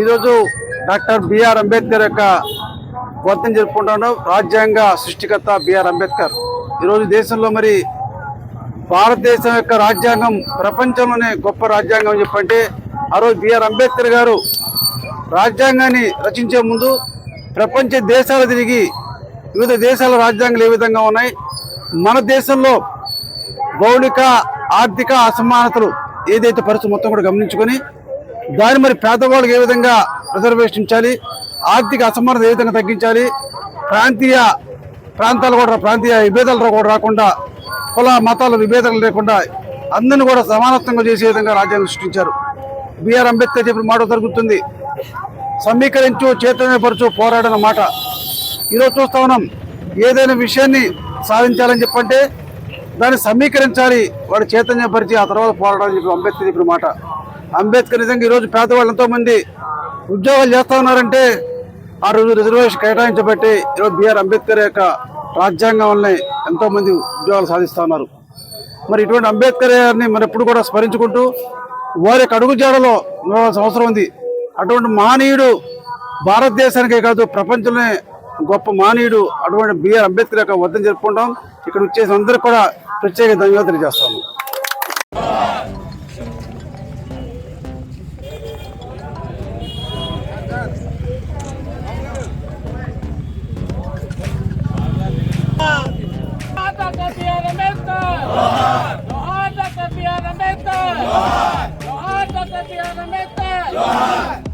ఈరోజు doctor BR Ambedkar యొక్క వర్తం జరుపుకుంటున్నాం. రాజ్యాంగ సృష్టికర్త బిఆర్ అంబేద్కర్. ఈరోజు దేశంలో మరి భారతదేశం యొక్క రాజ్యాంగం ప్రపంచంలోనే గొప్ప రాజ్యాంగం అని చెప్పంటే ఆ రోజు బిఆర్ అంబేద్కర్ గారు రాజ్యాంగాన్ని రచించే ముందు ప్రపంచ దేశాలు తిరిగి వివిధ దేశాల రాజ్యాంగాలు ఏ విధంగా ఉన్నాయి మన దేశంలో భౌలిక ఆర్థిక అసమానతలు ఏదైతే పరిస్థితి మొత్తం కూడా గమనించుకొని దాన్ని మరి పేదవాళ్ళకి ఏ విధంగా రిజర్వేషన్ ఇచ్చాలి ఆర్థిక అసమానత ఏ విధంగా తగ్గించాలి? ప్రాంతీయ ప్రాంతాలు కూడా ప్రాంతీయ విభేదాలు కూడా రాకుండా కుల మతాల విభేదాలు లేకుండా అందరిని కూడా సమానత్వంగా చేసే విధంగా రాజ్యాంగం సృష్టించారు. బిఆర్ అంబేద్కర్ చెప్పిన మాట జరుగుతుంది. సమీకరించు చైతన్యపరచు పోరాడన మాట. ఈరోజు చూస్తా ఉన్నాం ఏదైనా విషయాన్ని సాధించాలని చెప్పంటే దాన్ని సమీకరించాలి వాడు చైతన్యపరిచి ఆ తర్వాత పోరాడాలని చెప్పి అంబేద్కర్ చెప్పిన మాట. అంబేద్కర్ నిజంగా ఈరోజు పేదవాళ్ళు ఎంతోమంది ఉద్యోగాలు చేస్తూ ఉన్నారంటే ఆ రోజు రిజర్వేషన్ కేటాయించబట్టి ఈరోజు బిఆర్ అంబేద్కర్ యొక్క రాజ్యాంగం ఎంతోమంది ఉద్యోగాలు సాధిస్తూ ఉన్నారు. మరి ఇటువంటి అంబేద్కర్ గారిని మరి ఎప్పుడు కూడా స్మరించుకుంటూ వారి యొక్క అడుగుజాడలో నడవాల్సిన అవసరం ఉంది. అటువంటి మహనీయుడు భారతదేశానికే కాదు ప్రపంచంలోనే గొప్ప మానీయుడు అటువంటి బిఆర్ అంబేద్కర్ యొక్క వద్దని జరుపుకుంటాం. ఇక్కడ వచ్చేసి అందరూ కూడా ప్రత్యేక ధన్యవాదాలు తెలియజేస్తాము Jai!